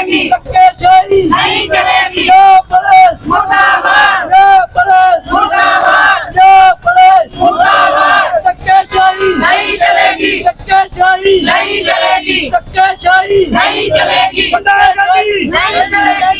चलेगी धक्के शाही नहीं चलेगी जो पुलिस मुर्दाबाद जो पुलिस मुर्दाबाद जो पुलिस मुर्दाबाद धक्के शाही नहीं चलेगी धक्के शाही नहीं चलेगी धक्के शाही नहीं चलेगी नहीं चलेगी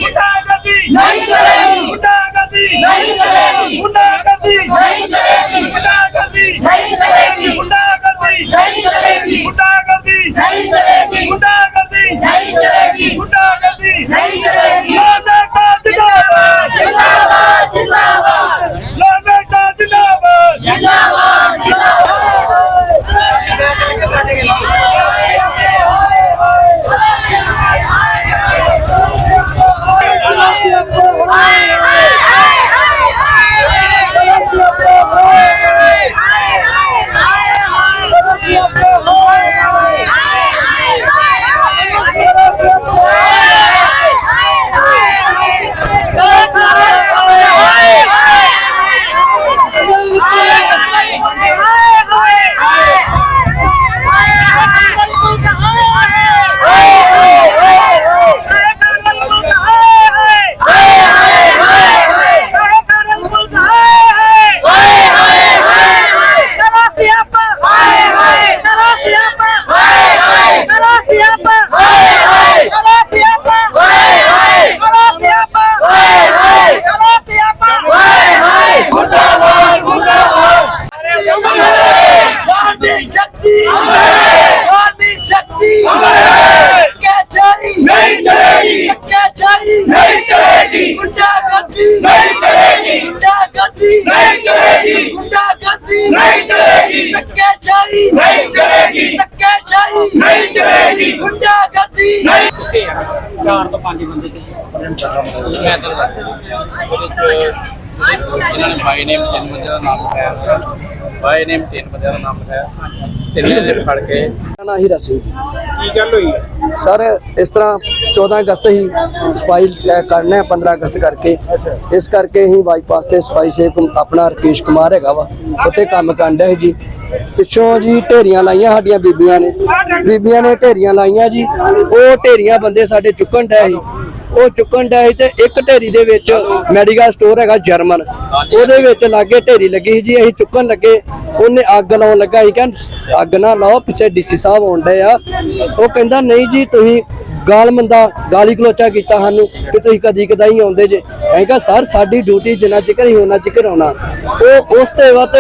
नहीं चलेगी धक्केशाही नहीं चलेगी गुंडागर्दी नहीं चलेगी गुंडागर्दी नहीं चलेगी गुंडागर्दी नहीं चलेगी धक्केशाही नहीं चलेगी धक्केशाही नहीं चलेगी गुंडागर्दी ਚਾਰ ਤੋਂ ਪੰਜ ਬੰਦੇ ਸੀ ਮੈਂ ਤਾਂ ਉਹਦੇ ਚ ਇਹਨਾਂ ਨੇ ਬਾਈ ਨੇਮ ਤਿੰਨ ਬੰਦਿਆਂ ਦਾ ਨਾਮ ਲਿਖਾਇਆ ਬਾਈ ਨੇਮ ਤਿੰਨ ਬੰਦਿਆਂ ਦਾ ਨਾਮ ਲਿਖਾਇਆ ਤਿੰਨੇ ਦੇ ਫੜ ਕੇ ਨਾ ਹੀਰਾ ਸਿੰਘ ਕੀ ਗੱਲ ਹੋਈ ਸਰ, ਇਸ ਤਰ੍ਹਾਂ 14 ਅਗਸਤ ਹੀ ਸਪਾਈ ਕਰਨਾ ਹੈ 15 ਅਗਸਤ ਕਰਕੇ। ਇਸ ਕਰਕੇ ਹੀ ਬਾਈਪਾਸ ਤੇ ਸਪਾਈ ਸੇਵਕ ਆਪਣਾ ਰਕੇਸ਼ ਕੁਮਾਰ ਹੈਗਾ ਵਾ। ਉੱਥੇ ਕੰਮ ਕਰਨ ਹੈ ਜੀ। ਪਿੱਛੋਂ ਜੀ ਢੇਰੀਆਂ ਲਾਈਆਂ ਸਾਡੀਆਂ ਬੀਬੀਆਂ ਨੇ। ਬੀਬੀਆਂ ਨੇ ਢੇਰੀਆਂ ਲਾਈਆਂ ਜੀ। ਉਹ ਢੇਰੀਆਂ ਬੰਦੇ ਸਾਡੇ ਚੁੱਕਣ ਡਏ ਸੀ। ਉਹ ਚੁੱਕਣ ਡਏ ਸੀ ਤੇ ਇੱਕ ਢੇਰੀ ਦੇ ਵਿੱਚ ਮੈਡੀਕਲ ਸਟੋਰ ਹੈਗਾ ਜਰਮਨ। ਉਹਦੇ ਵਿੱਚ ਲਾਗੇ ਢੇਰੀ ਲੱਗੀ ਸੀ ਜੀ, ਅਸੀਂ ਚੁੱਕਣ ਲੱਗੇ। ਉਹਨੇ ਅੱਗ ਲਾਉਣ ਲੱਗਾ ਸੀ ਕਹਿੰਦਾ ਅੱਗ ਨਾ ਲਾਓ, ਪਿੱਛੇ ਡੀਸੀ ਸਾਹਿਬ ਆਉਣ ਆ। ਉਹ ਕਹਿੰਦਾ, ਨਹੀਂ ਜੀ, ਤੁਸੀਂ ਗਾਲ ਮੰਦਾ, ਗਾਲੀ ਗਲੋਚਾ ਕੀਤਾ ਸਾਨੂੰ ਕਿ ਤੁਸੀਂ ਕਦੀ ਕਦਾਈ ਆਉਂਦੇ ਜੇ। ਮੈਂ ਕਿਹਾ, ਸਰ, ਸਾਡੀ ਡਿਊਟੀ ਜਿੰਨਾ ਚਿਕਰ ਹੀ ਉਹਨਾਂ ਚਿਕਰ ਆਉਣਾ। ਉਹ ਉਸ ਤੇ ਵਤ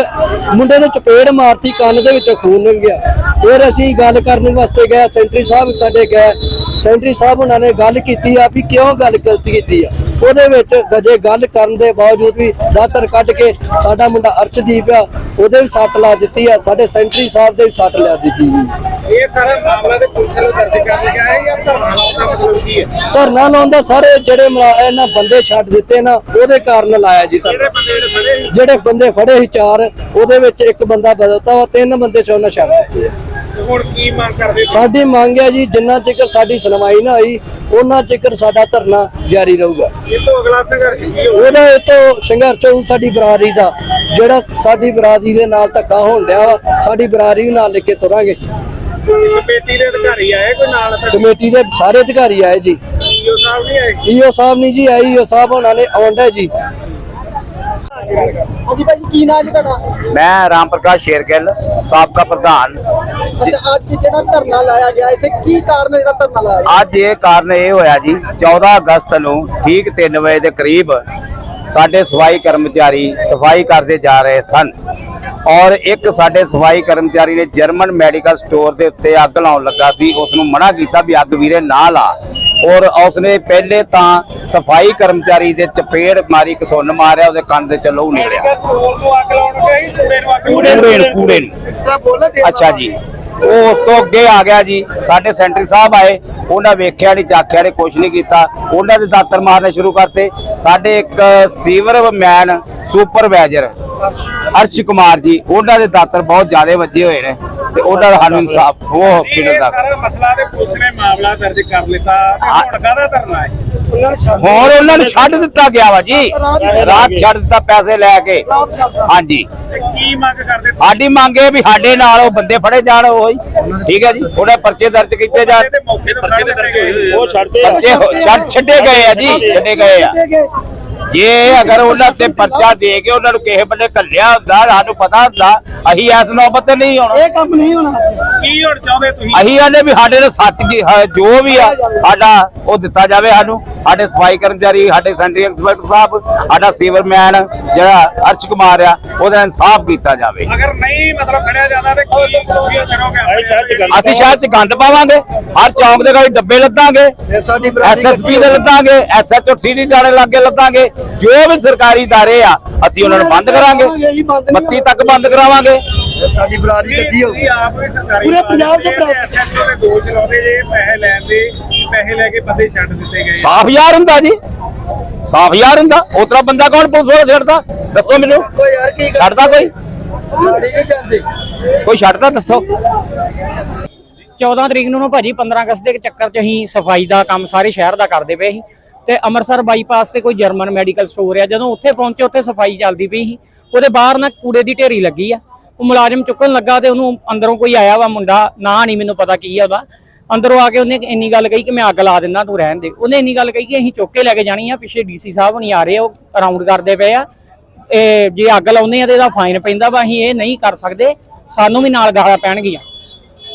ਮੁੰਡੇ ਦੇ ਚਪੇੜ ਮਾਰਤੀ, ਕੰਨ ਦੇ ਵਿੱਚੋਂ ਖੂਨ ਨਿਕਲ ਗਿਆ। ਫਿਰ ਅਸੀਂ ਗੱਲ ਕਰਨ ਵਾਸਤੇ ਗਏ, ਸੈਂਟਰੀ ਸਾਹਿਬ ਸਾਡੇ ਗਏ। ਸੈਂਟਰੀ ਸਾਹਿਬ ਉਹਨਾਂ ਨੇ ਗੱਲ ਕੀਤੀ ਆ ਵੀ ਕਿਉਂ ਗੱਲ ਗਲਤ ਕੀਤੀ ਆ। ਉਹਦੇ ਵਿੱਚ ਗਜੇ ਗੱਲ ਕਰਨ ਦੇ ਬਾਵਜੂਦ ਵੀ ਦਾਤਰ ਕੱਢ ਕੇ ਸਾਡਾ ਮੁੰਡਾ ਅਰਸ਼ਦੀਪ ਆ ਉਹਦੇ ਵੀ ਸੱਟ ਲਾ ਦਿੱਤੀ ਆ ਸਾਡੇ ਸੈਂਟਰੀ ਸਾਹਿਬ ਦੇ ਵੀ ਸੱਟ ਲਾ ਦਿੱਤੀ ਜੀ। ਇਹ ਸਾਰਾ ਮਾਮਲਾ ਤੇ ਪੁਲਿਸ ਨੂੰ ਦਰਜ ਕਰ ਲਿਆ ਹੈ ਜਾਂ ਧਰਨਾ ਲਾਉਣ ਦਾ ਮਤਲਬ ਕੀ ਹੈ? ਧਰਨਾ ਲਾਉਂਦਾ ਸਾਰੇ ਜਿਹੜੇ ਇਹਨਾਂ ਬੰਦੇ ਛੱਡ ਦਿੱਤੇ ਨਾ ਉਹਦੇ ਕਾਰਨ ਲਾਇਆ ਜੀ ਧਰਨਾ। ਜਿਹੜੇ ਬੰਦੇ ਫੜੇ ਸੀ? ਚਾਰ ਉਹਦੇ ਵਿੱਚ ਇੱਕ ਬੰਦਾ ਬਦਲਤਾ ਤਿੰਨ ਬੰਦੇ ਸੀ ਉਹਨਾਂ ਛੱਡ ਦਿੱਤੇ ਆ। ਹੁਣ ਕੀ ਮੰਗ ਕਰਦੇ ਸਾਡੀ ਮੰਗ ਹੈ ਜੀ ਜਿੰਨਾ ਚਿਰ ਸਾਡੀ ਸੁਣਵਾਈ ਨਾ ਹੋਈ ਉਹਨਾਂ ਚਿਰ ਸਾਡਾ ਧਰਨਾ ਜਾਰੀ ਰਹੂਗਾ। ਇਹ ਤੋਂ ਅਗਲਾ ਸੰਘਰਸ਼ ਕੀ ਹੋਊ ਉਹਦਾ ਇਹ ਤੋਂ ਸੰਘਰਸ਼ ਹੋਊ ਸਾਡੀ ਬਰਾਦਰੀ ਦਾ। ਜਿਹੜਾ ਸਾਡੀ ਬਰਾਦਰੀ ਦੇ ਨਾਲ ਧੱਕਾ ਹੋਣ ਡਿਆ ਵਾ ਸਾਡੀ ਬਰਾਦਰੀ ਨੂੰ ਨਾਲ ਲੈ ਕੇ ਤੁਰਾਂਗੇ। ਕਮੇਟੀ ਦੇ ਅਧਿਕਾਰੀ ਆਏ ਕੋਈ ਨਾਲ ਕਮੇਟੀ ਦੇ ਸਾਰੇ ਅਧਿਕਾਰੀ ਆਏ ਜੀ। ਈਓ ਸਾਹਿਬ ਨਹੀਂ ਆਏ? ਈਓ ਸਾਹਿਬ ਨਹੀਂ ਜੀ ਈਓ ਸਾਹਿਬ ਉਹਨਾਂ ਨੇ ਆਉਂਦਾ ਜੀ। ਹਾਂਜੀ ਭਾਜੀ ਕੀ ਨਾਂ ਜੀ ਤੁਹਾਡਾ? ਮੈਂ ਰਾਮ ਪ੍ਰਕਾਸ਼ ਸ਼ੇਰਗਿੱਲ ਸਾਬਕਾ ਪ੍ਰਧਾਨ। ਅੱਛਾ ਅੱਜ ਜਿਹੜਾ ਧਰਨਾ ਲਾਇਆ ਗਿਆ ਇੱਥੇ ਕੀ ਕਾਰਨ ਹੈ ਜਿਹੜਾ ਧਰਨਾ ਲਾਇਆ ਗਿਆ? ਅੱਜ ਇਹ ਕਾਰਨ ਇਹ ਹੋਇਆ ਜੀ 14 ਅਗਸਤ ਨੂੰ ਠੀਕ 3 ਵਜੇ ਦੇ ਕਰੀਬ ਸਾਡੇ ਸਫ਼ਾਈ ਕਰਮਚਾਰੀ ਸਫ਼ਾਈ ਕਰਦੇ ਜਾ ਰਹੇ ਸਨ। ਔਰ ਇੱਕ ਸਾਡੇ ਸਫ਼ਾਈ ਕਰਮਚਾਰੀ ਨੇ ਜਰਮਨ ਮੈਡੀਕਲ ਸਟੋਰ ਦੇ ਉੱਤੇ ਅੱਗ ਲਾਉਣ ਲੱਗਾ ਸੀ ਉਸ ਨੂੰ ਮਨਾ ਕੀਤਾ ਵੀ ਅੱਗ ਵੀਰੇ ਨਾ ਲਾ। ਔਰ ਉਸਨੇ ਪਹਿਲੇ ਤਾਂ ਸਫ਼ਾਈ ਕਰਮਚਾਰੀ ਦੇ ਚਪੇੜ ਮਾਰੀ ਕਸੁੰਨ ਮਾਰਿਆ ਉਹਦੇ ਕੰਨ ਦੇ ਚ ਲਹੂ ਨਿਕਲਿਆ। ਕੂੜੇ ਕੂੜੇ ਨੂੰ ਅੱਛਾ ਜੀ। ਉਹ ਉਸ ਤੋਂ ਅੱਗੇ ਆ ਗਿਆ ਜੀ। ਸਾਡੇ ਸੈਂਟਰੀ ਸਾਹਿਬ ਆਏ ਉਹਨਾਂ ਵੇਖਿਆ ਨਹੀਂ ਚਾਖਿਆ ਨਹੀਂ ਕੁਝ ਨਹੀਂ ਕੀਤਾ। ਉਹਨਾਂ ਦੇ ਦਾਤਰ ਮਾਰਨੇ ਸ਼ੁਰੂ ਕਰਤੇ। ਸਾਡੇ ਇੱਕ sewer man supervisor Harsh Kumar ji ਉਹਨਾਂ ਦੇ ਦਾਤਰ ਬਹੁਤ ਜ਼ਿਆਦਾ ਵੱਜੇ ਹੋਏ ਨੇ। ਤੇ ਉਹਨਾਂ ਦਾ ਸਾਨੂੰ ਇਨਸਾਫ ਉਹ ਹਸਪੀਟਲ ਦਾ। ਸਾਰਾ ਮਸਲਾ ਤੇ ਪੁਲਿਸ ਨੇ ਮਾਮਲਾ ਦਰਜ ਕਰ ਲਿੱਤਾ। ਤੇ ਹੁਣ ਕਾਹਦਾ ਧਰਨਾ ਹੈ? ਹੋਰ ਉਹਨਾਂ ਨੂੰ ਛੱਡ ਦਿੱਤਾ ਗਿਆ ਵਾ ਜੀ। ਰਾਤ ਛੱਡ ਦਿੱਤਾ। ਪੈਸੇ ਲੈ ਕੇ। ਹਾਂਜੀ। ਤੇ ਕੀ ਮੰਗ ਕਰਦੇ ਸਾਡੀ ਮੰਗ ਇਹ ਵੀ ਸਾਡੇ ਨਾਲ ਉਹ ਬੰਦੇ ਫੜੇ ਜਾਣ ਉਹ ਹੀ। ਠੀਕ ਹੈ ਜੀ? ਥੋੜੇ ਪਰਚੇ ਦਰਜ ਕੀਤੇ ਜਾਣ। ਛੱਡ ਛੱਡੇ ਗਏ ਆ ਜੀ ਛੱਡੇ ਗਏ ਆ। ਜੇ ਅਗਰ ਉਹਨਾਂ ਤੇ ਪਰਚਾ ਦੇ ਕੇ ਉਹਨਾਂ ਨੂੰ ਕਿਸੇ ਬੰਨੇ ਕੱਲਿਆ ਹੁੰਦਾ ਸਾਨੂੰ ਪਤਾ ਹੁੰਦਾ ਅਸੀਂ ਇਸ ਨੌਬਤ ਤੇ ਨਹੀਂ ਆਉਣਾ। ਇਹ ਕੰਮ ਨਹੀਂ ਹੋਣਾ ਅੱਜ। ਕੀ ਹੁਣ ਚਾਹੁੰਦੇ ਤੁਸੀਂ? ਅਸੀਂ ਆਨੇ ਵੀ ਸਾਡੇ ਨਾਲ ਸੱਚ ਕੀ ਹੈ, ਜੋ ਵੀ ਆ ਸਾਡਾ ਉਹ ਦਿੱਤਾ ਜਾਵੇ ਸਾਨੂੰ। ਸਾਡੇ ਸਫ਼ਾਈ ਕਰਮਚਾਰੀ ਸਾਡੇ ਸੈਂਟਰੀ ਇੰਸਪੈਕਟਰ ਸਾਹਿਬ ਸਾਡਾ ਸੀਵਰਮੈਨ ਜਿਹੜਾ ਅਰਸ਼ ਕੁਮਾਰ ਆ ਉਹਦਾ ਇਨਸਾਫ ਕੀਤਾ ਜਾਵੇ। ਅਗਰ ਨਹੀਂ ਮਤਲਬ ਖੜਿਆ ਜਾਂਦਾ ਤੇ ਕੀ ਕੀ ਕਰੋਗੇ ਅਸੀਂ ਸ਼ਹਿਰ ਚ ਗੰਦ ਪਾਵਾਂਗੇ ਹਰ ਚੌਂਕ ਦੇ ਗਾੜੀ ਡੱਬੇ ਲੱਦਾਂਗੇ ਸਾਡੀ ਐਸਐਸਪੀ ਦੇ ਲੱਦਾਂਗੇ ਐਸਐਚਓ ਸਿਟੀ ਥਾਣੇ ਲਾਗੇ ਲੱਦਾਂਗੇ। ਜੋ ਵੀ ਸਰਕਾਰੀ ادارے ਆ ਅਸੀਂ ਉਹਨਾਂ ਨੂੰ ਬੰਦ ਕਰਾਂਗੇ ਇਹੀ ਬੰਦ ਨਹੀਂ 32 ਤੱਕ ਬੰਦ ਕਰਾਵਾਂਗੇ ਸਾਡੀ ਬਰਾਦਰੀ ਇਕੱਠੀ ਹੋ ਗਈ ਆਪ ਵੀ ਸਰਕਾਰੀ ਪੂਰੇ ਪੰਜਾਬ 'ਚ ਬਰਾਬਰ- ਐਸਐਚਓ ਦੇ ਦੋਸ਼ ਲਾਉਂਦੇ ਜੇ ਪੈਸੇ ਲੈਣ ਦੇ ਪੈਸੇ ਲੈ ਕੇ ਬੰਦੇ ਛੱਡ ਦਿੱਤੇ ਗਏ ਸਾਫ ਯਾਰ ਹੁੰਦਾ ਜੀ ਸਾਫ ਯਾਰ ਹੁੰਦਾ ਉਤਰਾ ਬੰਦਾ ਕੌਣ ਪੁਲਿਸ ਵਾਲਾ ਛੱਡਦਾ ਦੱਸੋ ਮੈਨੂੰ ਕੋਈ ਯਾਰ ਕੀ ਛੱਡਦਾ ਕੋਈ ਗਾੜੀ ਨਹੀਂ ਜਾਂਦੇ ਕੋਈ ਛੱਡਦਾ ਦੱਸੋ 14 ਤਰੀਕ ਨੂੰ ਨਾ ਭਾਜੀ 15 ਅਗਸਤ ਦੇ ਚੱਕਰ 'ਚ ਅਸੀਂ ਸਫਾਈ ਦਾ ਕੰਮ ਸਾਰੇ ਸ਼ਹਿਰ ਦਾ ਕਰਦੇ ਪਏ ਸੀ ਤੇ ਅੰਮ੍ਰਿਤਸਰ ਬਾਈਪਾਸ ਤੇ ਕੋਈ ਜਰਮਨ ਮੈਡੀਕਲ ਸਟੋਰ ਆ। ਜਦੋਂ ਉੱਥੇ ਪਹੁੰਚੇ, ਉੱਥੇ ਸਫ਼ਾਈ ਚੱਲਦੀ ਪਈ ਸੀ। ਉਹਦੇ ਬਾਹਰ ਨਾ ਕੂੜੇ ਦੀ ਢੇਰੀ ਲੱਗੀ ਆ। ਉਹ ਮੁਲਾਜ਼ਮ ਚੁੱਕਣ ਲੱਗਾ ਤੇ ਉਹਨੂੰ ਅੰਦਰੋਂ ਕੋਈ ਆਇਆ ਵਾ ਮੁੰਡਾ। ਨਾ ਨਹੀਂ ਮੈਨੂੰ ਪਤਾ ਕੀ ਆ ਉਹਦਾ। ਅੰਦਰੋਂ ਆ ਕੇ ਉਹਨੇ ਇੰਨੀ ਗੱਲ ਕਹੀ ਕਿ ਮੈਂ ਅੱਗ ਲਾ ਦਿੰਦਾ, ਤੂੰ ਰਹਿਣ ਦੇ। ਉਹਨੇ ਇੰਨੀ ਗੱਲ ਕਹੀ ਕਿ ਅਸੀਂ ਚੁੱਕ ਕੇ ਲੈ ਕੇ ਜਾਣੀ ਆ। ਪਿੱਛੇ ਡੀਸੀ ਸਾਹਿਬ ਨਹੀਂ ਆ ਰਹੇ ਉਹ ਰਾਉਂਡ ਕਰਦੇ ਪਏ ਆ। ਇਹ ਜੇ ਅੱਗ ਲਾਉਂਦੇ ਆ ਤੇ ਇਹਦਾ ਫਾਈਨ ਪੈਂਦਾ ਵਾ, ਅਸੀਂ ਇਹ ਨਹੀਂ ਕਰ ਸਕਦੇ। ਸਾਨੂੰ ਵੀ ਨਾਲ ਗਾਲਾਂ ਪੈਣਗੀਆਂ।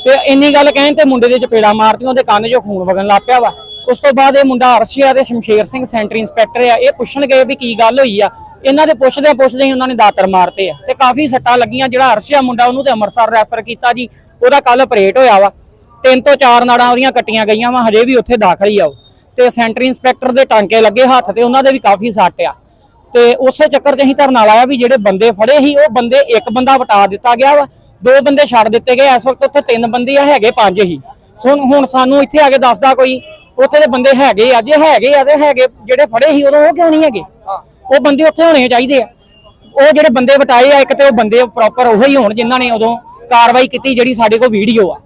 ਤੇ ਇੰਨੀ ਗੱਲ ਕਹਿਣ ਤੇ ਮੁੰਡੇ ਦੇ ਚਪੇੜਾ ਮਾਰਤੀਆਂ, ਉਹਦੇ ਕੰਨ 'ਚੋਂ ਖੂਨ ਵਗਣ ਲੱਗ ਪਿਆ ਵਾ। ਉਸ ਤੋਂ ਬਾਅਦ ਇਹ ਮੁੰਡਾ ਅਰਸ਼ੀਆ ਤੇ ਸ਼ਮਸ਼ੇਰ ਸਿੰਘ ਸੈਂਟਰੀ ਇੰਸਪੈਕਟਰ ਆ। ਇਹ ਪੁੱਛਣ ਗਏ ਵੀ ਕੀ ਗੱਲ ਹੋਈ ਆ। ਇਹਨਾਂ ਦੇ ਪੁੱਛਦੇ ਪੁੱਛਦੇ ਹੀ ਉਹਨਾਂ ਨੇ ਦਾਤਰ ਮਾਰਤੇ ਆ। ਤੇ ਕਾਫੀ ਸੱਟਾਂ ਲੱਗੀਆਂ ਜਿਹੜਾ ਅਰਸ਼ੀਆ ਮੁੰਡਾ ਉਹਨੂੰ ਤੇ ਅੰਮ੍ਰਿਤਸਰ ਰੈਫਰ ਕੀਤਾ ਜੀ। ਉਹਦਾ ਕੱਲ ਆਪਰੇਟ ਹੋਇਆ ਵਾ। ਤਿੰਨ ਤੋਂ ਚਾਰ ਨਾੜਾਂ ਉਹਦੀਆਂ ਕੱਟੀਆਂ ਗਈਆਂ ਵਾ, ਹਜੇ ਵੀ ਉੱਥੇ ਦਾਖਲ ਹੀ ਆ ਉਹ। ਤੇ ਸੈਂਟਰੀ ਇੰਸਪੈਕਟਰ ਦੇ ਟਾਂਕੇ ਲੱਗੇ ਹੱਥ ਤੇ ਉਹਨਾਂ ਦੇ ਵੀ ਕਾਫੀ ਸੱਟ ਆ। ਤੇ ਉਸੇ ਚੱਕਰ 'ਚ ਅਸੀਂ ਧਰਨਾ ਲਾਇਆ ਵੀ ਜਿਹੜੇ ਬੰਦੇ ਫੜੇ ਸੀ, ਉਹ ਬੰਦੇ ਇੱਕ ਬੰਦਾ ਵਟਾ ਦਿੱਤਾ ਗਿਆ ਵਾ। ਦੋ ਬੰਦੇ ਛੱਡ ਦਿੱਤੇ ਗਏ। ਇਸ ਵਕਤ ਉੱਥੇ ਤਿੰਨ ਬੰਦੇ ਆ, ਹੈਗੇ ਪੰਜ ਹੀ। ਸੋ ਹੁਣ ਸਾਨੂੰ ਇੱਥੇ ਆ ਕੇ ਦੱਸਦਾ ਕੋਈ ਉੱਥੇ ਦੇ ਬੰਦੇ ਹੈਗੇ ਆ ਜੇ ਹੈਗੇ ਆ ਤੇ ਹੈਗੇ ਜਿਹੜੇ ਫੜੇ ਸੀ ਉਦੋਂ ਉਹ ਕਿਉਂ ਨਹੀਂ ਹੈਗੇ? ਉਹ ਬੰਦੇ ਉੱਥੇ ਹੋਣੇ ਚਾਹੀਦੇ ਆ। ਉਹ ਜਿਹੜੇ ਬੰਦੇ ਵਟਾਏ ਆ ਇੱਕ ਤੇ ਉਹ ਬੰਦੇ ਪ੍ਰੋਪਰ ਉਹੋ ਹੀ ਹੋਣ ਜਿਨ੍ਹਾਂ ਨੇ ਉਦੋਂ ਕਾਰਵਾਈ ਕੀਤੀ ਜਿਹੜੀ ਸਾਡੇ ਕੋਲ ਵੀਡੀਓ ਆ।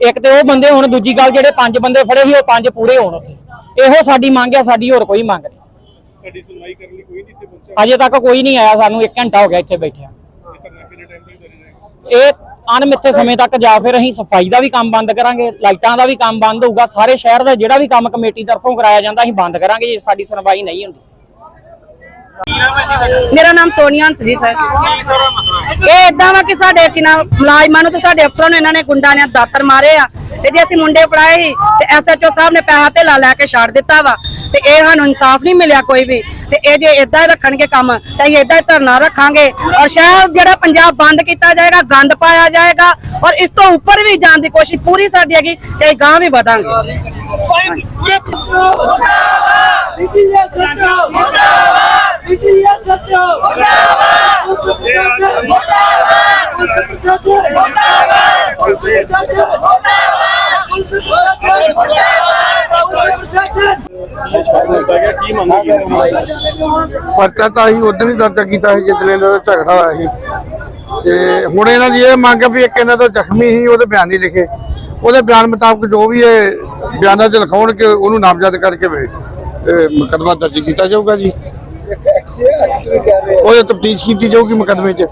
ਇੱਕ ਤੇ ਉਹ ਬੰਦੇ ਹੁਣ ਦੂਜੀ ਗੱਲ ਜਿਹੜੇ ਪੰਜ ਬੰਦੇ ਫੜੇ ਸੀ ਉਹ ਪੰਜ ਪੂਰੇ ਹੋਣ ਉੱਥੇ। ਇਹੋ ਸਾਡੀ ਮੰਗ ਆ ਸਾਡੀ ਹੋਰ ਕੋਈ ਮੰਗ ਨਹੀਂ। ਸਾਡੀ ਸੁਣਵਾਈ ਕਰਨ ਲਈ ਕੋਈ ਨਹੀਂ ਇੱਥੇ ਪਹੁੰਚਿਆ? ਅਜੇ ਤੱਕ ਕੋਈ ਨਹੀਂ ਆਇਆ ਸਾਨੂੰ 1 ਘੰਟਾ ਹੋ ਗਿਆ ਇੱਥੇ ਬੈਠਿਆਂ ਇਹ ਅਣਮਿੱਥੇ ਸਮੇਂ ਤੱਕ ਜਾਂ ਫਿਰ ਅਸੀਂ ਸਫ਼ਾਈ ਦਾ ਵੀ ਕੰਮ ਬੰਦ ਕਰਾਂਗੇ, ਲਾਈਟਾਂ ਦਾ ਵੀ ਕੰਮ ਬੰਦ ਹੋਊਗਾ, ਸਾਰੇ ਸ਼ਹਿਰ ਦਾ ਜਿਹੜਾ ਵੀ ਕੰਮ ਕਮੇਟੀ ਤਰਫੋਂ ਕਰਾਇਆ ਜਾਂਦਾ, ਅਸੀਂ ਬੰਦ ਕਰਾਂਗੇ, ਜੇ ਸਾਡੀ ਸੁਣਵਾਈ ਨਹੀਂ ਹੁੰਦੀ। ਮੇਰਾ ਨਾਮ ਸੋਨੀਆ ਹੰਸ ਜੀ, ਸਰ। ਇਹ ਇਦਾਂ ਵਾ ਕਿ ਸਾਡੇ ਕਿਨਾ ਮੁਲਾਜ਼ਮਾਂ ਨੂੰ ਤੇ ਸਾਡੇ ਅਫਸਰਾਂ ਨੂੰ ਇਹਨਾਂ ਨੇ ਗੁੰਡਾਂ ਨੇ ਦਾਤਰ ਮਾਰੇ ਆ, ਤੇ ਜੇ ਅਸੀਂ ਮੁੰਡੇ ਫੜਾਏ ਸੀ, ਤੇ ਐਸਐਚਓ ਸਾਹਿਬ ਨੇ ਪੈਸਾ ਧੇਲਾ ਲੈ ਕੇ ਛੱਡ ਦਿੱਤਾ ਵਾ। ਤੇ ਇਹ ਸਾਨੂੰ ਇਨਸਾਫ ਨਹੀਂ ਮਿਲਿਆ ਕੋਈ ਵੀ। ਤੇ ਇਹ ਜੇ ਇਦਾਂ ਹੀ ਰੱਖਣਗੇ ਕੰਮ, ਤਾਂ ਅਸੀਂ ਇਦਾਂ ਹੀ ਧਰਨਾ ਰੱਖਾਂਗੇ। ਔਰ ਸ਼ਾਇਦ ਜਿਹੜਾ ਪੰਜਾਬ ਬੰਦ ਕੀਤਾ ਜਾਏਗਾ, ਗੰਦ ਪਾਇਆ ਜਾਏਗਾ, ਔਰ ਇਸ ਤੋਂ ਉੱਪਰ ਵੀ ਜਾਣ ਦੀ ਕੋਸ਼ਿਸ਼ ਪੂਰੀ ਸਾਡੀ ਹੈਗੀ ਤੇ ਅਸੀਂ ਗਾਂ ਵੀ ਵਧਾਂਗੇ। ਸਿਟੀ ਮੁਰਦਾਬਾਦ ਮੁਰਦਾਬਾਦ ਮੁਰਦਾਬਾਦ! ਮੁਰਦਾਬਾਦ ਮੁਰਦਾਬਾਦ ਪਰਚਾ ਤਾਂ ਅਸੀਂ ਉਦੋਂ ਹੀ ਦਰਜ ਕੀਤਾ ਸੀ ਜਿੱਦਣ ਇਹਨਾਂ ਦਾ ਝਗੜਾ ਹੋਇਆ ਸੀ। ਤੇ ਹੁਣ ਇਹਨਾਂ ਦੀ ਇਹ ਮੰਗ ਵੀ ਇੱਕ ਇਹਨਾਂ ਦਾ ਜ਼ਖਮੀ ਸੀ ਉਹਦੇ ਬਿਆਨ ਨਹੀਂ ਲਿਖੇ। ਉਹਦੇ ਬਿਆਨ ਮੁਤਾਬਕ ਜੋ ਵੀ ਇਹ ਬਿਆਨਾਂ 'ਚ ਲਿਖਾਉਣ ਕਿ ਉਹਨੂੰ ਨਾਮਜ਼ਦ ਕਰਕੇ ਵੇ ਮੁਕਦਮਾ ਦਰਜ ਕੀਤਾ ਜਾਊਗਾ ਜੀ। ਉਹਦੇ ਤਫਤੀਸ਼ ਕੀਤੀ ਜਾਊਗੀ ਮੁਕਦਮੇ 'ਚ।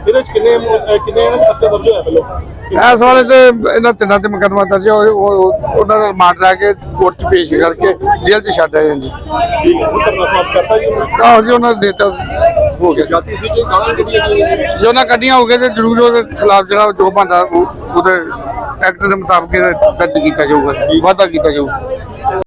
ਇਹਦੇ ਚ ਕਿੰਨੇ ਅਹ ਕਿੰਨੇ ਇਹਨਾਂ ਦਾ ਬੱਚਾ ਦਰਜ ਹੋਇਆ ਪਹਿਲਾਂ? ਇਸ ਵਾਲੇ ਤੇ ਇਹਨਾਂ ਤਿੰਨਾਂ ਤੇ ਮੁਕਦਮਾ ਦਰਜ ਹੈ ਉਹ- ਉਹ- ਉਹਨਾਂ ਦਾ ਰਿਮਾਂਡ ਲੈ ਕੇ ਕੋਰਟ 'ਚ ਪੇਸ਼ ਕਰਕੇ ਜੇਲ੍ਹ 'ਚ ਛੱਡ ਆਏ ਹਾਂ ਜੀ। ਠੀਕ ਹੈ ਹੁਣ ਧਰਨਾ ਸਮਾਪਤ ਕਰਤਾ ਜੀ ਉਹਨਾਂ ਆਹੋ ਜੀ ਉਹਨਾਂ ਦਾ ਡੇਟਾ ਹੋ ਗਿਆ। ਜਾਤੀ ਸੀ ਜੀ ਗਾਲਾਂ ਕੱਢੀਆਂ ਜੀ ਜੇ ਉਹਨਾਂ ਕੱਢੀਆਂ ਹੋ ਗਏ ਤੇ ਜ਼ਰੂਰ ਉਹਦੇ ਖਿਲਾਫ ਜਿਹੜਾ ਜੋ ਬੰਦਾ ਉਹਦੇ ਐਕਟ ਦੇ ਮੁਤਾਬਕ ਦਰਜ ਕੀਤਾ ਜਾਊਗਾ ਵਾਅਦਾ ਕੀਤਾ ਜਾਊਗਾ।